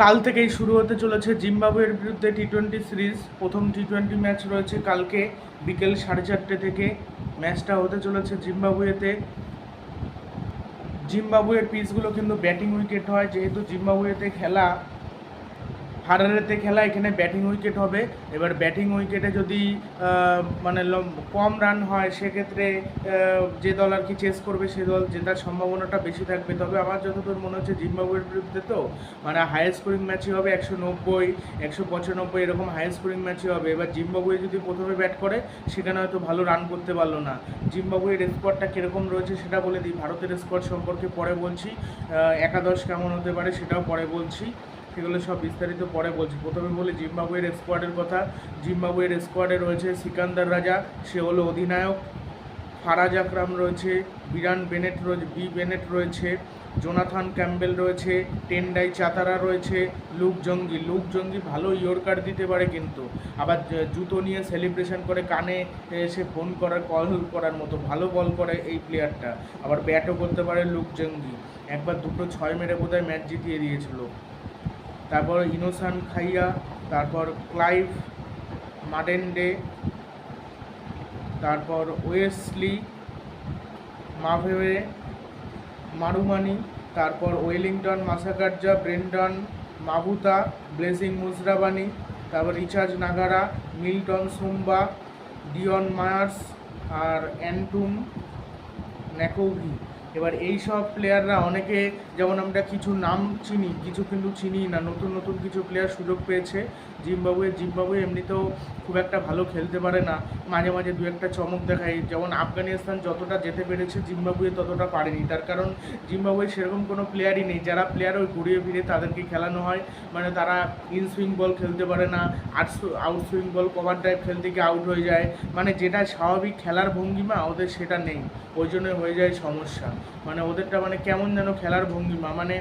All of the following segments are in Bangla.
কাল থেকেই শুরু হতে চলেছে জিম্বাবুয়ের বিরুদ্ধে টি টোয়েন্টি সিরিজ প্রথম টি টোয়েন্টি ম্যাচ রয়েছে কালকে বিকেল সাড়ে চারটে থেকে। ম্যাচটা হতে চলেছে জিম্বাবুয়েতে। জিম্বাবুয়ের পিচগুলো কিন্তু ব্যাটিং উইকেট হয়। যেহেতু জিম্বাবুয়েতে খেলা হারারেতে খেলা, এখানে ব্যাটিং উইকেট হবে। এবার ব্যাটিং উইকেটে যদি মানে কম রান হয়, সেক্ষেত্রে যে দল আর কি চেস করবে, সে দল জেতার সম্ভাবনাটা বেশি থাকবে। তবে আমার যতদূর মনে হচ্ছে, জিম্বাবুয়ের বিরুদ্ধে তো মানে হাইয়েস্ট স্কোরিং ম্যাচই হবে একশো নব্বই, একশো পঁচানব্বই, এরকম হাইয়েস্ট স্কোরিং ম্যাচই হবে। এবার জিম্বাবুয়ে যদি প্রথমে ব্যাট করে, সেখানে হয়তো ভালো রান করতে পারল না। জিম্বাবুয়ের স্কোয়াডটা কীরকম রয়েছে, সেটা বলে দিই। ভারতের স্কোয়াড সম্পর্কে পরে বলছি। একাদশ কেমন হতে পারে, সেটাও পরে বলছি। সেগুলো সব বিস্তারিত পরে বলছি। প্রথমে বলি, জিম্বাবুয়ের স্কোয়াডের কথা। জিম্বাবুয়ের স্কোয়াডে রয়েছে সিকান্দার রাজা, সে হলো অধিনায়ক। ফারাজ আকরাম রয়েছে, বিরান বেনেট রয়েছে, বি বেনেট রয়েছে, জোনাথান ক্যাম্বেল রয়েছে, টেন্ডাই চাতারা রয়েছে, লুক জঙ্গি। লুক জঙ্গি ভালো ইয়র্কার দিতে পারে কিন্তু। আবার জুতো নিয়ে সেলিব্রেশন করে, কানে এসে ফোন করার কল করার মতো ভালো বল করে এই প্লেয়ারটা আবার ব্যাটও করতে পারে লুক জঙ্গি। একবার দুটো ছয় মেরে বোধহয় ম্যাচ জিতিয়ে দিয়েছিল। তারপর ইনোসান খাইয়া, তারপর ক্লাইভ মাডেন্ডে, তারপর ওয়েসলি, মাভেওয়ে, মারুমানি, তারপর Wellington, Masakadza, Brendan Mavuta Blessing Muzarabani, তারপর Richard Ngarava, Milton Shumba, Dion Myers আর অ্যান্টুম ন্যাকোভি এবার এই সব প্লেয়াররা অনেকে, যেমন আমরা কিছু নাম চিনি, কিছু কিন্তু চিনি না, নতুন নতুন কিছু প্লেয়ার সুযোগ পেয়েছে। জিম্বাবুয়ে জিম্বাবুয়ে এমনিতেও খুব একটা ভালো খেলতে পারে না। মাঝে মাঝে দু একটা চমক দেখায়। যেমন আফগানিস্তান যতটা যেতে পেরেছে, জিম্বাবুয়ে ততটা পারেনি। তার কারণ জিম্বাবুয়ে সেরকম কোনো প্লেয়ারই নেই। যারা প্লেয়ার ওই ঘুরিয়ে ফিরে তাদেরকে খেলানো হয় মানে তারা ইন সুইং বল খেলতে পারে না out swing ball cover drive খেলতে গিয়ে আউট হয়ে যায়। মানে যেটা স্বাভাবিক খেলার ভঙ্গিমা, ওদের সেটা নেই। ওই জন্য হয়ে যায় সমস্যা। মানে ওদেরটা মানে কেমন যেন খেলার ভঙ্গিমা মানে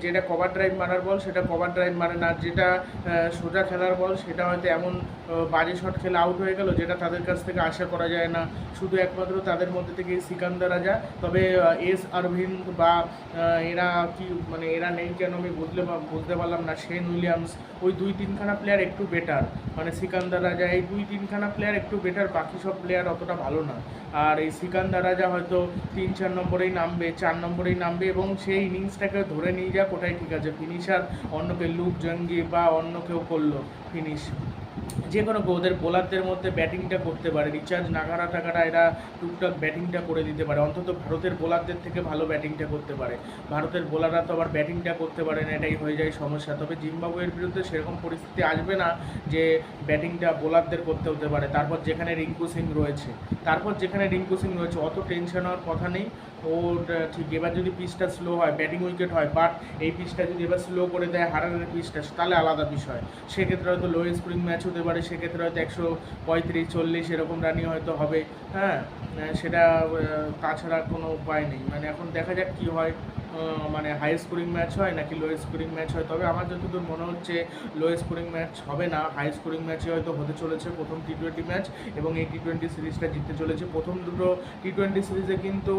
যেটা কভার ড্রাইভ মারার বল সেটা কভার ড্রাইভ মারে না যেটা সোজা খেলার বল সেটা হয়তো এমন বাজে শট খেলে আউট হয়ে গেল যেটা তাদের কাছ থেকে আশা করা যায় না। শুধু একমাত্র তাদের মধ্যে থেকে সিকান্দার রাজা তবে এস আরভিন্দ বা এরা কি মানে এরা নেই কেন আমি পা- বুঝতে পারলাম না, শেন উইলিয়ামস, ওই দুই তিনখানা প্লেয়ার একটু বেটার মানে সিকান্দার রাজা এই দুই তিনখানা প্লেয়ার একটু বেটার বাকি সব প্লেয়ার অতটা ভালো না। আর এই সিকান্দার রাজা হয়তো তিন চার নম্বরেই নামবে, চার নম্বরেই নামবে এবং সেই ইনিংসটাকে ধরে নিয়ে যা কোথায় ঠিক আছে। ফিনিশার অন্যকে লুক জঙ্গি বা অন্য কেউ করল। ফিনিশ যে কোনো ওদের বোলারদের মধ্যে ব্যাটিংটা করতে পারে। রিচার্জ নাগারা টাকারা এরা টুকটাক ব্যাটিংটা করে দিতে পারে। অন্তত ভারতের বোলারদের থেকে ভালো ব্যাটিংটা করতে পারে। ভারতের বোলাররা তো আবার ব্যাটিংটা করতে পারে না, এটাই হয়ে যায় সমস্যা। তবে জিম্বাবুয়ের বিরুদ্ধে সেরকম পরিস্থিতি আসবে না যে ব্যাটিংটা বোলারদের করতে হতে পারে। তারপর যেখানে রিঙ্কু সিং রয়েছে, তারপর যেখানে রিঙ্কু সিং রয়েছে, অত টেনশন হওয়ার কথা নেই। ওর ঠিক, এবার যদি পিচটা স্লো হয় ব্যাটিং উইকেট হয় বাট এই পিচটা যদি এবার স্লো করে দেয় হারারের পিচটা, তাহলে আলাদা বিষয়। সেক্ষেত্রে হয়তো লো স্প্রিং ম্যাচ হতে পারে, সেক্ষেত্রে হয়তো একশো পঁয়ত্রিশ, চল্লিশ এরকম রানি হয়তো হবে। হ্যাঁ সেটা তাছাড়া কোনো উপায় নেই। মানে এখন দেখা যাক কি হয়। মানে হাই স্কোরিং ম্যাচ হয় নাকি লো স্কোরিং ম্যাচ হয়? তবে আমার যতদূর মনে হচ্ছে লো স্কোরিং ম্যাচ হবে না। হাই স্কোরিং ম্যাচই হয়তো হতে চলেছে প্রথম টি টোয়েন্টি ম্যাচ এবং এই টি টোয়েন্টি সিরিজটা জিততে চলেছে। প্রথম দুটো টি টোয়েন্টি সিরিজে কিন্তু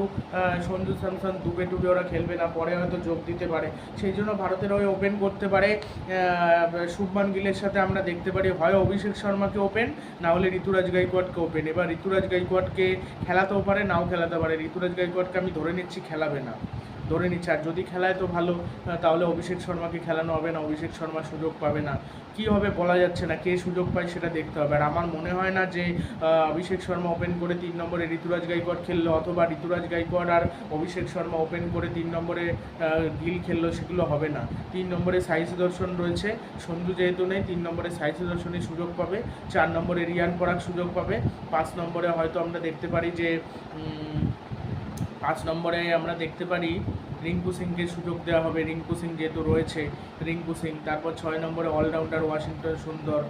সঞ্জু স্যামসন দুবে টুবে ওরা খেলবে না, পরে হয়তো যোগ দিতে পারে। সেই জন্য ভারতের হয়ে ওপেন করতে পারে শুভমান গিলের সাথে আমরা দেখতে পারি। হয় অভিষেক শর্মাকে ওপেন না হলে ঋতুরাজ গাইকোয়াডকে ওপেন এবার ঋতুরাজ গাইকোয়াডকে খেলাতেও পারে, নাও খেলাতে পারে। ঋতুরাজ গাইকোয়াডকে আমি ধরে নিচ্ছি, খেলাবে না। ধরে নিচ্ছে। আর যদি খেলায় তো ভালো তাহলে অভিষেক শর্মাকে খেলানো হবে না, অভিষেক শর্মা সুযোগ পাবে না। কি হবে বলা যাচ্ছে না, কে সুযোগ পায় সেটা দেখতে হবে। আর আমার মনে হয় না যে অভিষেক শর্মা ওপেন করে তিন নম্বরে ঋতুরাজ গাইকোয়াড খেললো, অথবা ঋতুরাজ গাইকোয়াড আর অভিষেক শর্মা ওপেন করে তিন নম্বরে গিল খেললো, সেগুলো হবে না। তিন নম্বরে সাই সুদর্শন রয়েছে সন্ধু যেহেতু নেই, তিন নম্বরে সাই সুদর্শনই সুযোগ পাবে, চার নম্বরে রিয়ান পরাগ সুযোগ পাবে, পাঁচ নম্বরে হয়তো আমরা দেখতে পারি যে পাঁচ নম্বরে আমরা দেখতে পারি রিঙ্কু সিংকে সুযোগ দেওয়া হবে। রিঙ্কু সিং যেহেতু রয়েছে। রিঙ্কু সিং, তারপর ছয় নম্বরে অলরাউন্ডার ওয়াশিংটন সুন্দর।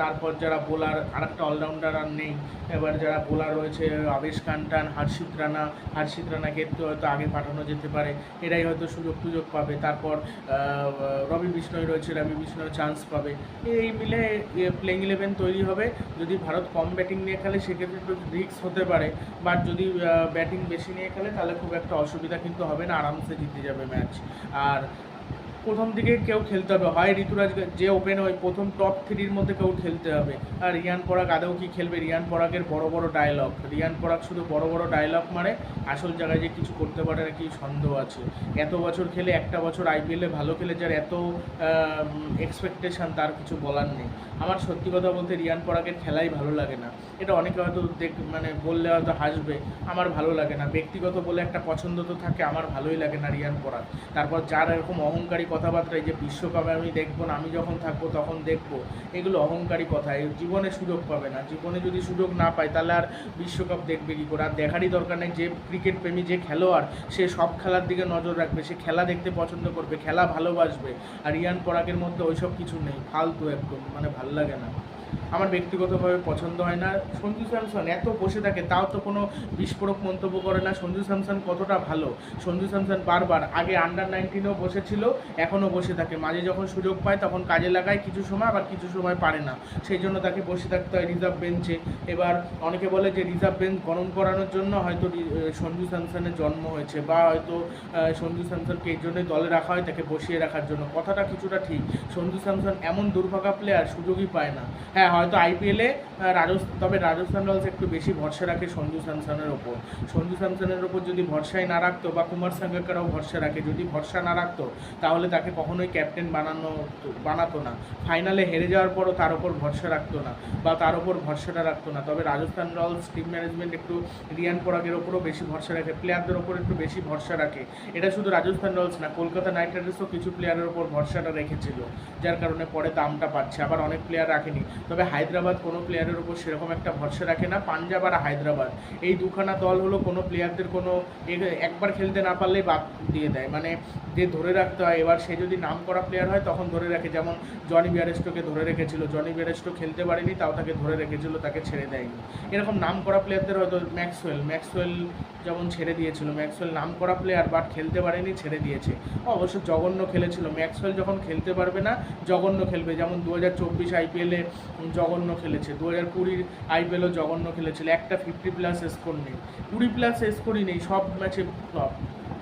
তারপর যারা বোলার, আরেকটা অলরাউন্ডার আর নেই। এবার যারা বোলার রয়েছে, আবেশ কান্টান হর্ষিত রানা, হর্ষিত রানাকে হয়তো আগে পাঠানো যেতে পারে। এরাই হয়তো সুযোগ সুযোগ পাবে। তারপর রবি বিষ্ণয় রয়েছে, রবি বিষ্ণয় চান্স পাবে। এই মিলে প্লেইং ইলেভেন তৈরি হবে। যদি ভারত কম ব্যাটিং নিয়ে খেলে, সেক্ষেত্রে একটু রিস্ক হতে পারে। বাট যদি ব্যাটিং বেশি নিয়ে খেলে, তাহলে খুব একটা অসুবিধা কিন্তু হবে না। আরামসে জিতে যাবে ম্যাচ আর প্রথম দিকে কেউ খেলতে হবে। হয় ঋতুরাজ, যে ওপেন হয়, প্রথম টপ থ্রির মধ্যে কেউ খেলতে হবে। আর রিয়ান পরাগ আদৌ কি খেলবে? রিয়ান পরাগের বড় বড় ডায়লগ রিয়ান পরাগ শুধু বড় বড় ডায়লগ মারে, আসল জায়গায় যে কিছু করতে পারে না কি সন্দেহ আছে। এত বছর খেলে, একটা বছর আইপিএলে ভালো খেলে যার এত এক্সপেকটেশন তার কিছু বলার নেই। আমার সত্যি কথা বলতে রিয়ান পরাগের খেলাই ভালো লাগে না। এটা অনেকে হয়তো দেখ মানে বললে হয়তো হাসবে, আমার ভালো লাগে না। ব্যক্তিগত বলে একটা পছন্দ তো থাকে, আমার ভালোই লাগে না রিয়ান পরাগ। তারপর যার এরকম অহংকারী কথাবার্তা, এই যে বিশ্বকাপে আমি দেখব না, আমি যখন থাকব তখন দেখব, এগুলো অহংকারী কথা। এই জীবনে সুযোগ পাবে না। জীবনে যদি সুযোগ না পায়, তাহলে আর বিশ্বকাপ দেখবে কী করে? আর দেখারই দরকার নেই, যে ক্রিকেট প্রেমী, যে খেলোয়াড়, সে সব খেলার দিকে নজর রাখবে, সে খেলা দেখতে পছন্দ করবে, খেলা ভালোবাসবে। আর ইয়ান পরাগের মধ্যে ওইসব কিছু নেই, ফালতু একদম মানে ভালো লাগে না। আমার ব্যক্তিগতভাবে পছন্দ হয় না। সঞ্জু স্যামসন এত বসে থাকে, তাও তো কোনো বিস্ফোরক মন্তব্য করে না। সঞ্জু স্যামসন কতটা ভালো? সঞ্জু স্যামসন বারবার আগে আন্ডার নাইনটিনেও বসেছিল, এখনও বসে থাকে। মাঝে যখন সুযোগ পায় তখন কাজে লাগায়, কিছু সময় আবার কিছু সময় পারে না। সেই জন্য তাকে বসে থাকতে হয় রিজার্ভ বেঞ্চে এবার অনেকে বলে যে রিজার্ভ বেঞ্চ গরম করানোর জন্য হয়তো সঞ্জু স্যামসনের জন্ম হয়েছে বা হয়তো সঞ্জু স্যামসনকে এই জন্যই দলে রাখা হয় তাকে বসিয়ে রাখার জন্য। কথাটা কিছুটা ঠিক। সঞ্জু স্যামসন এমন দুর্ভাগা প্লেয়ার সুযোগই পায় না। হ্যাঁ হয়তো আইপিএলে রাজস্থান তবে রাজস্থান রয়্যালস একটু বেশি ভরসা রাখে সঞ্জু স্যামসনের ওপর। সঞ্জু স্যামসনের ওপর যদি ভরসাই না রাখতো বা কুমার সাঙ্গাকারও ভরসা রাখে, যদি ভরসা না রাখতো, তাহলে তাকে কখনোই ক্যাপ্টেন বানানো, বানাতো না। ফাইনালে হেরে যাওয়ার পরও তার ওপর ভরসা রাখতো না বা তার ওপর ভরসাটা রাখতো না। তবে রাজস্থান রয়্যালস টিম ম্যানেজমেন্ট একটু রিয়ান পরাগের ওপরও বেশি ভরসা রাখে, প্লেয়ারদের ওপর একটু বেশি ভরসা রাখে। এটা শুধু রাজস্থান রয়্যালস না, কলকাতা নাইট রাইডার্সও কিছু প্লেয়ারের ওপর ভরসাটা রেখেছিল, যার কারণে পরে দামটা পাচ্ছে। আবার অনেক প্লেয়ার রাখেনি। তবে হায়দ্রাবাদ কোনো প্লেয়ারের ওপর সেরকম একটা ভরসা রাখে না। পাঞ্জাব আর হায়দ্রাবাদ, এই দুখানা দল হলো কোনো প্লেয়ারদের কোনো একবার খেলতে না পারলেই বাদ দিয়ে দেয়। মানে যে ধরে রাখতে হয়, এবার সে যদি নাম করা প্লেয়ার হয়, তখন ধরে রাখে। যেমন জনি বিয়ারেস্টোকে ধরে রেখেছিল। জনি বিয়ারেস্টো খেলতে পারেনি, তাও তাকে ধরে রেখেছিল, তাকে ছেড়ে দেয়নি। এরকম নাম করা প্লেয়ারদের হয়তো ম্যাক্সওয়েল ম্যাক্সওয়েল যেমন ছেড়ে দিয়েছিল, ম্যাক্সওয়েল নাম করা প্লেয়ার বাট খেলতে পারেনি, ছেড়ে দিয়েছে। অবশ্য জঘন্য খেলেছিল। ম্যাক্সওয়েল যখন খেলতে পারবে না, জঘন্য খেলবে। যেমন দু হাজার চব্বিশ আইপিএলে জঘন্য খেলেছে। দু হাজার কুড়ির আইপিএলও জঘন্য খেলেছিল। একটা ফিফটি প্লাস স্কোর নেই। কুড়ি প্লাস স্কোরই নেই, সব ম্যাচে ফ্লপ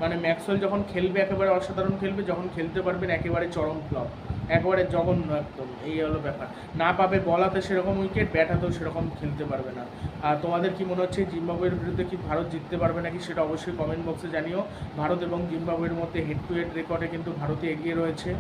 মানে ম্যাক্সওয়েল যখন খেলবে, একেবারে অসাধারণ খেলবে, যখন খেলতে পারবেন একেবারে চরম ফ্লপ একেবারে জঘন্য একদম, এই হলো ব্যাপার। না পাবে বলাতে সেরকম উইকেট ব্যাটাতেও সেরকম খেলতে পারবে না। আর তোমাদের কি মনে হচ্ছে, জিম্বাবুয়ের বিরুদ্ধে কি ভারত জিততে পারবে নাকি সেটা অবশ্যই কমেন্ট বক্সে জানিও। ভারত এবং জিম্বাবুয়ের মধ্যে হেড টু হেড রেকর্ডে কিন্তু ভারতে এগিয়ে রয়েছে।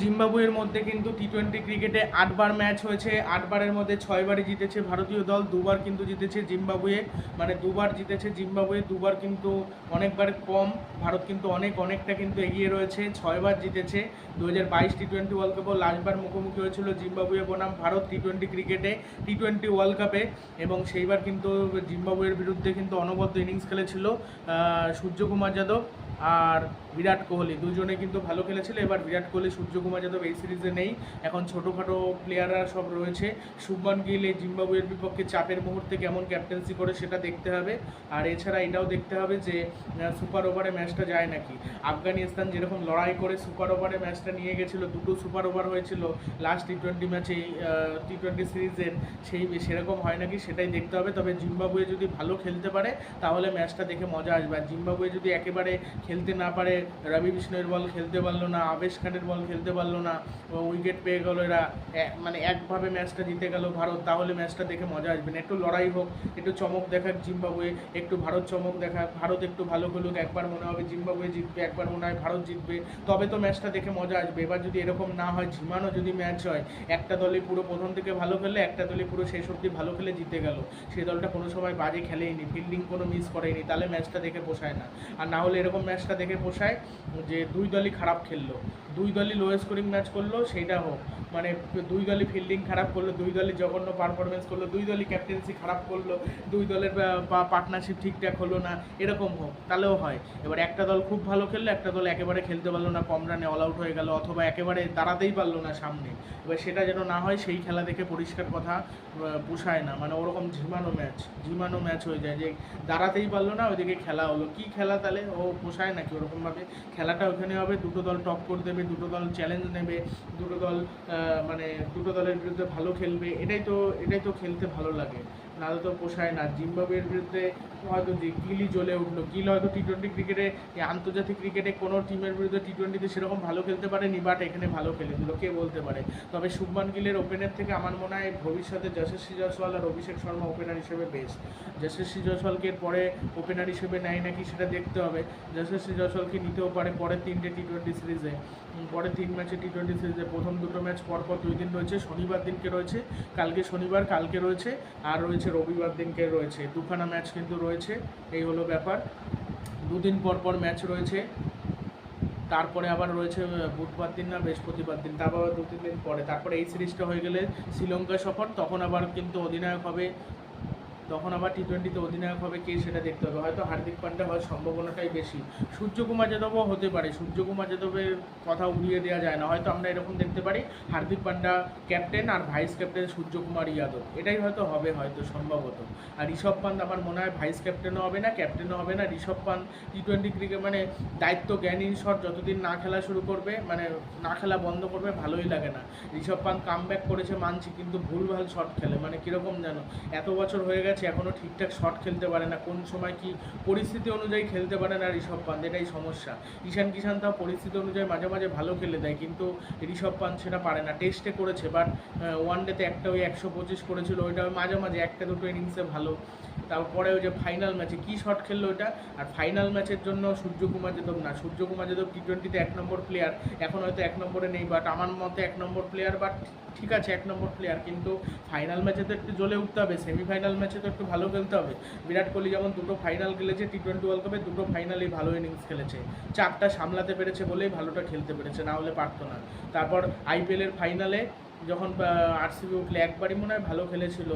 জিম্বাবুয়ের মধ্যে কিন্তু টি টোয়েন্টি ক্রিকেটে আটবার ম্যাচ হয়েছে। আটবারের মধ্যে ছয়বারই জিতেছে ভারতীয় দল, দুবার কিন্তু জিতেছে জিম্বাবুয়ে। মানে দুবার জিতেছে জিম্বাবুয়ে, দুবার কিন্তু অনেকবার কম। ভারত কিন্তু অনেক, অনেকটা কিন্তু এগিয়ে রয়েছে। ছয়বার জিতেছে। দু হাজার বাইশ টি টোয়েন্টি ওয়ার্ল্ড কাপও লাস্টবার মুখোমুখি হয়েছিল জিম্বাবুয়ে বনাম ভারত টি টোয়েন্টি ক্রিকেটে টি টোয়েন্টি ওয়ার্ল্ড কাপে এবং সেইবার কিন্তু জিম্বাবুয়ের বিরুদ্ধে কিন্তু অনবদ্য ইনিংস খেলেছিল সূর্যকুমার যাদব আর বিরাট কোহলি। দুজনে কিন্তু ভালো খেলেছিল। এবার বিরাট কোহলি, সূর্যকুমার যাদব এই সিরিজে নেই। এখন ছোটোখাটো প্লেয়াররা সব রয়েছে। শুভমান গিল এই জিম্বাবুয়ের বিপক্ষে চাপের মুহূর্তে কেমন ক্যাপ্টেন্সি করে সেটা দেখতে হবে। আর এছাড়া এটাও দেখতে হবে যে সুপার ওভারে ম্যাচটা যায় নাকি? আফগানিস্তান যেরকম লড়াই করে সুপার ওভারে ম্যাচটা নিয়ে গেছিল, দুটো সুপার ওভার হয়েছিল। লাস্ট টি টোয়েন্টি ম্যাচে টি টোয়েন্টি সিরিজের সেই, সেরকম হয় নাকি সেটাই দেখতে হবে। তবে জিম্বাবুয়ে যদি ভালো খেলতে পারে, তাহলে ম্যাচটা দেখে মজা আসবে। আর জিম্বাবুয়ে যদি একেবারে খেলতে না পারে, রবি বিষ্ণুর বল খেলতে পারল না, আবেশ খানের বল খেলতে পারল না উইকেট পেয়ে গেলো, এরা মানে একভাবে ম্যাচটা জিতে গেল ভারত, তাহলে ম্যাচটা দেখে মজা আসবে না। একটু লড়াই হোক, একটু চমক দেখাক জিম্বাবুয়ে, একটু ভারত চমক দেখাক, ভারত একটু ভালো খেলুক, একবার মনে হবে জিম্বাবুয়ে জিতবে, একবার মনে হয় ভারত জিতবে, তবে তো ম্যাচটা দেখে মজা আসবে। এবার যদি এরকম না হয়, ঝিমানো যদি ম্যাচ হয়, একটা দলে পুরো প্রথম থেকে ভালো খেলে একটা দলে পুরো শেষ অবধি ভালো খেলে জিতে গেল। সেই দলটা কোনো সময় বাজে খেলেইনি ফিল্ডিং কোনো মিস করেনি তাহলে ম্যাচটা দেখে পোষায় না। আর না হলে এরকম ম্যাচটা দেখে পোষায় যে দুই দলই খারাপ খেললো, দুই দলই লো স্কোরিং ম্যাচ করল, সেইটা হোক। মানে দুই দলই ফিল্ডিং খারাপ করল, দুই দলই জঘন্য পারফরমেন্স করল, দুই দলই ক্যাপ্টেন্সি খারাপ করল, দুই দলের পার্টনারশিপ ঠিকঠাক হলো না, এরকম হোক, তাহলেও হয়। এবার একটা দল খুব ভালো খেললো, একটা দল একেবারে খেলতে পারল না, কম রানে অল আউট হয়ে গেল, অথবা একেবারে দাঁড়াতেই পারল না সামনে। এবার সেটা যেন না হয়, সেই খেলা দেখে পরিষ্কার কথা পোষায় না। মানে ওরকম ঝিমানো ম্যাচ ঝিমানো ম্যাচ হয়ে যায় যে দাঁড়াতেই পারল না, ওইদিকে খেলা হলো। কি খেলা তাহলে? ও পোষায় নাকি? ওরকমভাবে খেলাটা ওখানে হবে, দুটো দল টপ করে দেবে, দুটো দল চ্যালেঞ্জ নেবে, দুটো দল মানে দুটো দলের বিরুদ্ধে ভালো খেলবে, এটাই তো এটাই তো খেলতে ভালো লাগে। নাহলে তো পোষায় না। জিম্বাবুয়ের বিরুদ্ধে হয়তো যে গিলই জ্বলে উঠল। গিল হয়তো টি টোয়েন্টি ক্রিকেটে আন্তর্জাতিক ক্রিকেটে কোনো টিমের বিরুদ্ধে টি টোয়েন্টিতে সেরকম ভালো খেলতে পারেনি বাট এখানে ভালো খেলে দিল কে বলতে পারে? তবে শুভমান গিলের ওপেনের থেকে আমার মনে হয় ভবিষ্যতে যশস্বী জয়সওয়াল আর অভিষেক শর্মা ওপেনার হিসেবে বেস্ট যশস্বী জয়সওয়ালকে পরে ওপেনার হিসেবে নেয় নাকি সেটা দেখতে হবে। যশস্বী জয়সওয়ালকে নিতেও পারে পরের তিনটে টি টোয়েন্টি সিরিজে পরের তিন ম্যাচে টি টোয়েন্টি সিরিজে প্রথম দুটো ম্যাচ পরপর দুই দিন রয়েছে, শনিবার দিনকে রয়েছে, কালকে শনিবার, কালকে রয়েছে, আর রয়েছে রবিবার দিনকে রয়েছে। দুখানা ম্যাচ কিন্তু রয়েছে। এই হলো ব্যাপার। দুদিন পর পর ম্যাচ রয়েছে। তারপরে আবার রয়েছে বুধবার দিন না, বৃহস্পতিবার দিন। তারপর আবার দু তিন দিন পরে। তারপরে এই সিরিজটা হয়ে গেলে শ্রীলঙ্কা সফর, তখন আবার কিন্তু অধিনায়ক হবে তখন আবার টি টোয়েন্টিতে অধিনায়ক হবে কে সেটা দেখতে হবে। হয়তো হার্দিক পান্ডা হওয়ার সম্ভাবনাটাই বেশি। সূর্যকুমার যাদবও হতে পারে। সূর্যকুমার যাদবের কথা উড়িয়ে দেওয়া যায় না। হয়তো আমরা এরকম দেখতে পারি, হার্দিক পান্ডা ক্যাপ্টেন আর ভাইস ক্যাপ্টেন সূর্যকুমার যাদব। এটাই হয়তো হবে হয়তো সম্ভবত। আর ঋষভ পান্ত আমার মনে হয় ভাইস ক্যাপ্টেনও হবে না ক্যাপ্টেনও হবে না। Rishabh Pant T twenty cricket মানে দায়িত্ব জ্ঞানী শট যতদিন না খেলা শুরু করবে মানে না খেলা বন্ধ করবে, ভালোই লাগে না। ঋষভ পান্ত কাম করেছে মানছি, কিন্তু ভুলভাল শট খেলে। মানে কীরকম জানো এত বছর হয়ে গেছে এখনও ঠিকঠাক শট খেলতে পারে না, কোন সময় কি পরিস্থিতি অনুযায়ী খেলতে পারে না ঋষভ পান্ত, এটাই সমস্যা। ঈশান কিষান তাও পরিস্থিতি অনুযায়ী মাঝে মাঝে ভালো খেলে দেয়, কিন্তু ঋষভ পান্ত সেটা পারে না। টেস্টে করেছে বাট ওয়ান ডেতে একটা ওই একশো পঁচিশ করেছিল, ওইটা মাঝে মাঝে একটা দুটো ইনিংসে ভালো। তারপরে ওই যে ফাইনাল ম্যাচে কী শট খেললো ওটা আর ফাইনাল ম্যাচের জন্য সূর্যকুমার যাদব না, সূর্যকুমার যাদব টি টোয়েন্টিতে এক নম্বর প্লেয়ার এখন হয়তো এক নম্বরে নেই বাট আমার মতে এক নম্বর প্লেয়ার বাট ঠিক আছে, এক নম্বর প্লেয়ার কিন্তু ফাইনাল ম্যাচে তো একটু জ্বলে উঠতে হবে সেমিফাইনাল ম্যাচে তো একটু ভালো খেলতে হবে। বিরাট কোহলি যেমন দুটো ফাইনাল খেলেছে টি টোয়েন্টি ওয়ার্ল্ড কাপে দুটো ফাইনালেই ভালো ইনিংস খেলেছে। চারটা সামলাতে পেরেছে বলেই ভালোটা খেলতে পেরেছে, না হলে পারতো না। তারপর আইপিএলের ফাইনালে যখন আরসিবি উঠলে একবারই মনে হয় ভালো খেলেছিল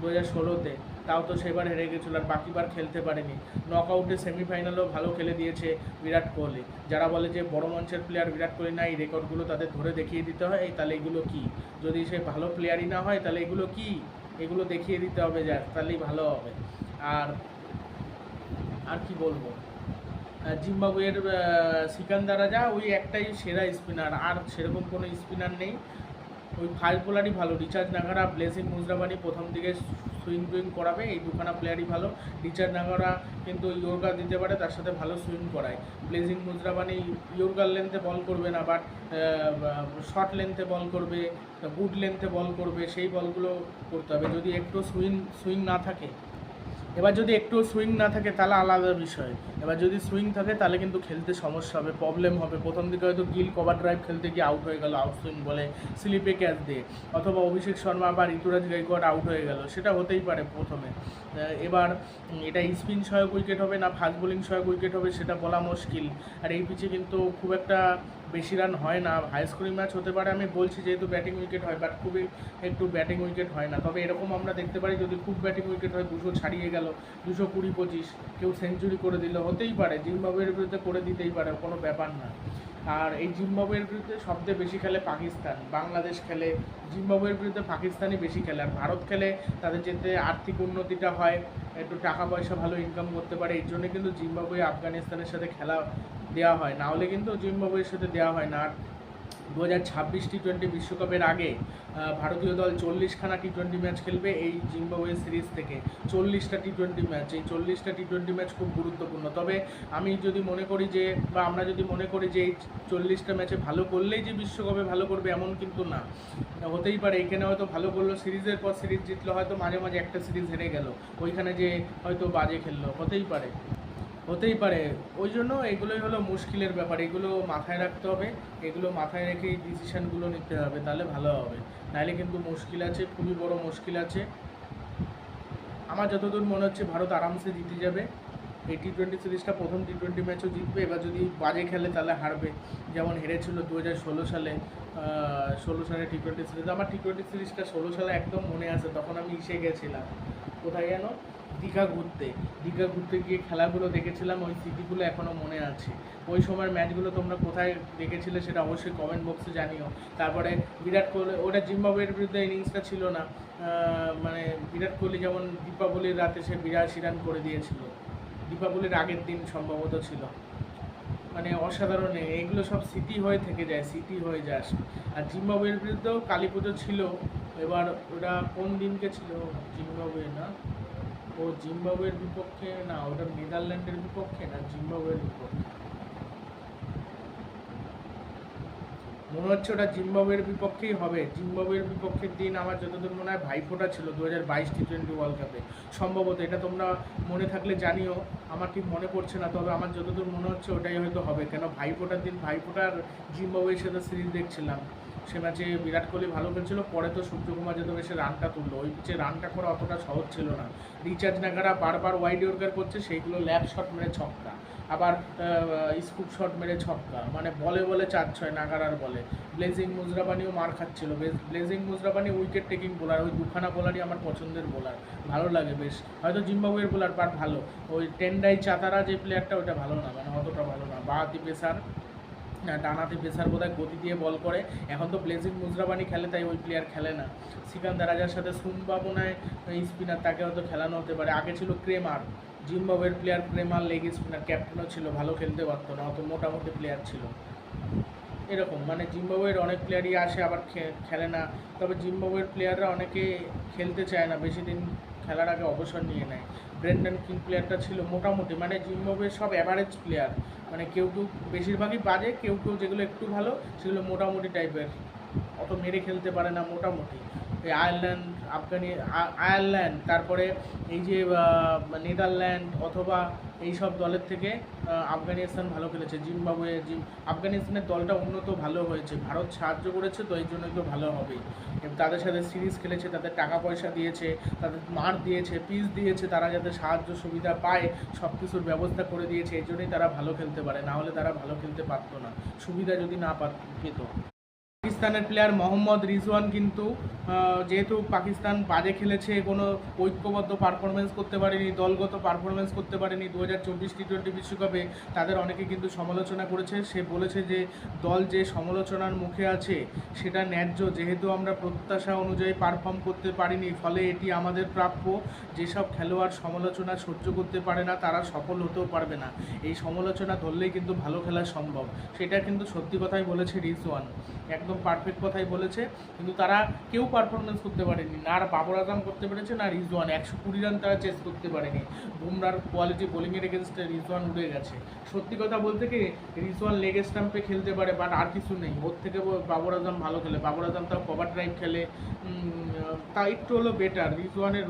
দু হাজার ষোলোতে। তাও তো সেবার হেরে গেছিল আর বাকিবার খেলতে পারেনি। নক আউটে সেমিফাইনালেও ভালো খেলে দিয়েছে বিরাট কোহলি। যারা বলে যে বড় মঞ্চের প্লেয়ার বিরাট কোহলি না এই রেকর্ডগুলো তাদের ধরে দেখিয়ে দিতে হয়, এই তাহলে এগুলো কি? যদি সে ভালো প্লেয়ারই না হয়, তাহলে এগুলো কি? এগুলো দেখিয়ে দিতে হবে যা তাহলেই ভালো হবে। আর আর কি বলব? জিম্বাবুয়ের সিকান্দারা যা ওই একটাই সেরা স্পিনার আর সেরকম কোনো স্পিনার নেই। ওই ফাইভ বোলারই ভালো, রিচার্জ নাগারা ব্লেসিং মুজরাবানি প্রথম দিকে সুইং টুইং করাবে, এই দুখানা প্লেয়ারই ভালো। রিচার্জ নাগারা কিন্তু ইয়োর্গার দিতে পারে, তার সাথে ভালো সুইং করায়। ব্লেজিং মুজরাবানি ইয়োর্গার লেন্থে বল করবে না বাট শর্ট লেন্থে বল করবে গুড লেন্থে বল করবে, সেই বলগুলো করতে হবে। যদি একটু সুইং সুইং না থাকে এবার যদি একটু সুইং না থাকে, তাহলে আলাদা বিষয়। এবার যদি সুইং থাকে, তাহলে কিন্তু খেলতে সমস্যা হবে প্রবলেম হবে। প্রথম দিকে হয়তো গিল কভার ড্রাইভ খেলতে গিয়ে আউট হয়ে গেল আউট সুইং বলে স্লিপে ক্যাচ দিয়ে। অথবা অভিষেক শর্মা বা ঋতুরাজ গাইকোয়াড আউট হয়ে গেল, সেটা হতেই পারে প্রথমে। এবার এটা স্পিন সহায়ক উইকেট হবে না ফাস্ট বোলিং সহায়ক উইকেট হবে, সেটা বলা মুশকিল। আর এই পিচে কিন্তু খুব একটা বেশি রান হয় না। হাই স্কোরিং ম্যাচ হতে পারে, আমি বলছি যেহেতু ব্যাটিং উইকেট হয় বাট খুবই একটু ব্যাটিং উইকেট হয় না। তবে এরকম আমরা দেখতে পারি, যদি খুব ব্যাটিং উইকেট হয়, দুশো ছাড়িয়ে গেল, দুশো কুড়ি পঁচিশ, কেউ সেঞ্চুরি করে দিল, হতেই পারে। জিম্বাবুয়ের বিরুদ্ধে করে দিতেই পারে, কোনো ব্যাপার না। আর এই জিম্বাবুয়ের বিরুদ্ধে সবচেয়ে বেশি খেলে পাকিস্তান। বাংলাদেশ খেলে জিম্বাবুয়ের বিরুদ্ধে পাকিস্তানই বেশি খেলে। আর ভারত খেলে তাদের যেতে আর্থিক উন্নতিটা হয়, একটু টাকা পয়সা ভালো ইনকাম করতে পারে এই জন্য কিন্তু জিম্বাবুয়ে আফগানিস্তানের সাথে খেলা দেওয়া হয়। না হলে কিন্তু জিম্বাবুয়ের সাথে দেওয়া হয় না। আর দু হাজার ছাব্বিশ টি টোয়েন্টি বিশ্বকাপের আগে ভারতীয় দল চল্লিশখানা টি টোয়েন্টি ম্যাচ খেলবে এই জিম্বাবুয়ে সিরিজ থেকে। চল্লিশটা টি টোয়েন্টি ম্যাচ এই চল্লিশটা টি টোয়েন্টি ম্যাচ খুব গুরুত্বপূর্ণ। তবে আমি যদি মনে করি যে, বা আমরা যদি মনে করি যে, এই চল্লিশটা ম্যাচে ভালো করলেই যে বিশ্বকাপে ভালো করবে এমন কিন্তু না। হতেই পারে, এখানে হয়তো ভালো করল, সিরিজের পর সিরিজ জিতলো, হয়তো মাঝে মাঝে একটা সিরিজ হেরে গেল। ওইখানে যে হয়তো বাজে খেললো, হতেই পারে। হতেই পারে। ওই জন্য এগুলোই হলো মুশকিলের ব্যাপার। এগুলো মাথায় রাখতে হবে। এগুলো মাথায় রেখেই ডিসিশানগুলো নিতে হবে, তাহলে ভালো হবে। নাহলে কিন্তু মুশকিল আছে, খুবই বড় মুশকিল আছে। আমার যতদূর মনে হচ্ছে, ভারত আরামসে জিতে যাবে। এই টি টোয়েন্টি সিরিজটা প্রথম টি টোয়েন্টি ম্যাচও জিতবে। এবার যদি বাজে খেলে তাহলে হারবে। যেমন হেরেছিল দু হাজার ষোলো সালে ষোলো সালে টি টোয়েন্টি সিরিজ। আমার টি টোয়েন্টি সিরিজটা ষোলো সালে একদম মনে আছে। তখন আমি ইসে গেছিলাম। কোথায় যেন? দীঘা ঘুরতে। দীঘা ঘুরতে গিয়ে খেলাগুলো দেখেছিলাম, ওই স্মৃতিগুলো এখনও মনে আছে। ওই সময়ের ম্যাচগুলো তোমরা কোথায় দেখেছিলে সেটা অবশ্যই কমেন্ট বক্সে জানিও। তারপরে বিরাট কোহলি, ওটা জিম্বাবুয়ের বিরুদ্ধে ইনিংসটা ছিল না। মানে বিরাট কোহলি যেমন দীপাবলির রাতে সে বিরাশি রান করে দিয়েছিল। দীপাবলির আগের দিন সম্ভবত ছিল। মানে অসাধারণ এগুলো সব স্মৃতি হয়ে থেকে যায়, স্মৃতি হয়ে যায়। আর জিম্বাবুয়ের বিরুদ্ধেও কালী পুজো ছিল। এবার ওটা কোন দিনকে ছিল? জিম্বাবুয়ে না? ও জিম্বাবুয়ের বিপক্ষে, না, ওটা নেদারল্যান্ডের বিপক্ষে না জিম্বাবুয়ের বিপক্ষে? মনে হচ্ছে ওটা জিম্বাবুয়ের বিপক্ষেই হবে। জিম্বাবুয়ের বিপক্ষের দিন আমার যতদূর মনে হয় ভাইফোঁটা ছিল দু হাজার বাইশ টি টোয়েন্টি ওয়ার্ল্ড কাপে সম্ভবত এটা তোমরা মনে থাকলে জানিও, আমার ঠিক মনে পড়ছে না, তবে আমার যতদূর মনে হচ্ছে ওটাই হয়তো হবে। কেন ভাইফোঁটার দিন ভাইফোঁটার জিম্বাবুয়ের সাথে সিরিজ দেখছিলাম। সে ম্যাচে বিরাট কোহলি ভালো খেলছিল পরে তো সূর্যকুমার যাদব এসে রানটা তুললো। ওই পিচে রানটা করা অতটা সহজ ছিল না। রিচার্জ নাগারা বারবার ওয়াইড ইয়র্কার করছে সেইগুলো ল্যাপ শট মেরে ছক্কা। আবার স্কুপ শট মেরে ছক্কা। মানে বলে বলে চার ছয় নাগারার বলে। ব্লেজিং মুজরাবানিও মার খাচ্ছিল। বেশ blazing Muzarabani wicket taking bowler ওই দুখানা বোলারই আমার পছন্দের বোলার ভালো লাগে বেশ। হয়তো জিম্বাবুয়ের বোলার বাট ভালো। ওই টেন্ডাই চাতারা যে প্লেয়ারটা ওটা ভালো না মানে অতটা ভালো না। বাহাতি পেসার না, ডানাতে পেসার বোধহয় গতি দিয়ে বল করে। এখন তো ব্লেজিং মুজরাবানি খেলে, তাই ওই প্লেয়ার খেলে না। সিকান্দার রাজার সাথে সুম্বা বোনায় স্পিনার তাকে হয়তো খেলানো হতে পারে। আগে ছিল ক্রেমার, জিম্বাবুয়ের প্লেয়ার ক্রেমার লেগ স্পিনার ক্যাপ্টেনও ছিল, ভালো খেলতে পারতো না, অত মোটামুটি প্লেয়ার ছিল। এরকম মানে জিম্বাবুয়ের অনেক প্লেয়ারই আসে, আবার খেলে না। তবে জিম্বাবুয়ের প্লেয়াররা অনেকে খেলতে চায় না, বেশি দিন খেলার আগে অবসর নিয়ে নেয়। ব্রেন্ডন কিং প্লেয়ারটা ছিল মোটামুটি মানে জিম্বাবুয়ের সব অ্যাভারেজ প্লেয়ার মানে কেউ কেউ বেশিরভাগই বাজে, কেউ কেউ যেগুলো একটু ভালো, সেগুলো মোটামুটি টাইপের অত মেরে খেলতে পারে না মোটামুটি। এই আয়ারল্যান্ড আফগানি আয়ারল্যান্ড তারপরে এই যে নেদারল্যান্ড অথবা এই সব দলের থেকে আফগানিস্তান ভালো খেলেছে। জিম্বাবুয়ে, জিম আফগানিস্তানের দলটা উন্নত, ভালো হয়েছে। ভারত সাহায্য করেছে, তো এই জন্যই তো ভালো হবেই তাদের সাথে সিরিজ খেলেছে, তাদের টাকা পয়সা দিয়েছে, তাদের মার দিয়েছে, পিস দিয়েছে, তারা যাতে সাহায্য সুবিধা পায় সব কিছুর ব্যবস্থা করে দিয়েছে, এই জন্যই তারা ভালো খেলতে পারে। না হলে তারা ভালো খেলতে পারতো না। সুবিধা যদি না পাত- পেত। পাকিস্তানের প্লেয়ার মোহাম্মদ রিজওয়ান কিন্তু যেহেতু পাকিস্তান বাজে খেলেছে, কোনো ঐক্যবদ্ধ পারফরমেন্স করতে পারেনি, দলগত পারফরমেন্স করতে পারেনি দু হাজার চব্বিশ টি টোয়েন্টি বিশ্বকাপে, তাদের অনেকে কিন্তু সমালোচনা করেছে। সে বলেছে যে, দল যে সমালোচনার মুখে আছে, সেটা ন্যায্য। যেহেতু আমরা প্রত্যাশা অনুযায়ী পারফর্ম করতে পারিনি, ফলে এটি আমাদের প্রাপ্য। যেসব খেলোয়াড় সমালোচনা সহ্য করতে পারে না, তারা সফল হতেও পারবে না। এই সমালোচনা ধরলেই কিন্তু ভালো খেলা সম্ভব। সেটা কিন্তু সত্যি কথাই বলেছে রিজওয়ান। একদম পারফেক্ট কথাই বলেছে। কিন্তু তারা কেউ পারফরমেন্স করতে পারেনি। না আর বাবর আজম করতে পেরেছে, না রিজওয়ান। একশো কুড়ি রান তারা চেস করতে পারেনি। বুমরার কোয়ালিটি বোলিংয়ের এগেনস্টে রিজওয়ান উড়ে গেছে। সত্যি কথা বলতে কি, রিজওয়ান লেগ স্টাম্পে খেলতে পারে বাট আর কিছু নেই। ওর থেকে বাবর আজম ভালো খেলে। বাবর আজম তাও কভার ড্রাইভ খেলে। তা একটু হলো বেটার রিজওয়ানের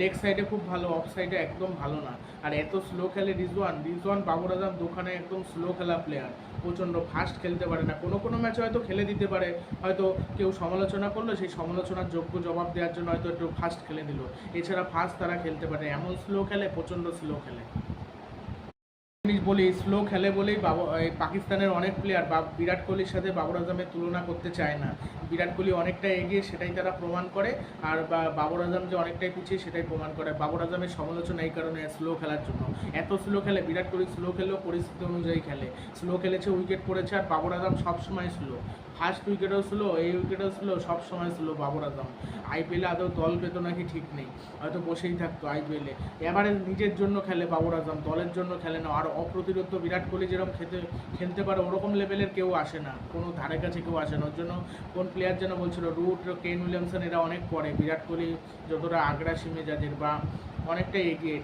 লেগ সাইডে খুব ভালো অফ সাইডে একদম ভালো না। আর এত স্লো খেলে রিজওয়ান। রিজওয়ান বাবর আজম দোকানে একদম স্লো খেলা প্লেয়ার প্রচণ্ড ফাস্ট খেলতে পারে না। কোনো কোনো ম্যাচে হয়তো খেলে দিতে পারে। হয়তো কেউ সমালোচনা করল, সেই সমালোচনার যোগ্য জবাব দেওয়ার জন্য হয়তো একটু ফাস্ট খেলে দিল। এছাড়া ফাস্ট তারা খেলতে পারে। এমন স্লো খেলে, প্রচণ্ড স্লো খেলে। বলি, স্লো খেলে বলেই বাবু এই পাকিস্তানের অনেক প্লেয়ার বা বিরাট কোহলির সাথে বাবর আজমের তুলনা করতে চায় না। বিরাট কোহলি অনেকটা এগিয়ে সেটাই তারা প্রমাণ করে, আর বাবর আজম যে অনেকটাই পিছিয়ে সেটাই প্রমাণ করে। বাবর আজমের সমালোচনা এই কারণে স্লো খেলার জন্য। এত স্লো খেলে, বিরাট কোহলি স্লো খেলেও পরিস্থিতি অনুযায়ী খেলে। স্লো খেলেছে উইকেট পড়েছে, আর বাবর আজম সবসময় স্লো। ফার্স্ট উইকেটও স্লো এই উইকেটও স্লো সবসময় স্লো বাবর আজম আইপিএলে আদৌ দল পেত নাকি ঠিক নেই, হয়তো বসেই থাকতো আইপিএলে এবারে নিজের জন্য খেলে বাবর আজম দলের জন্য খেলে না। আর অপ্রতিরোধ বিরাট কোহলি যেরকম খেতে, খেলতে পারে, ওরকম লেভেলের কেউ আসে না। কোনো ধারে কাছে কেউ আসে না। ওর জন্য কোন প্লেয়ার যেন বলছিল, রুট কেন উইলিয়ামসন, এরা অনেক পরে। বিরাট কোহলি যতটা আগ্রাসী মেজাজের বা অনেকটা এগিয়ে।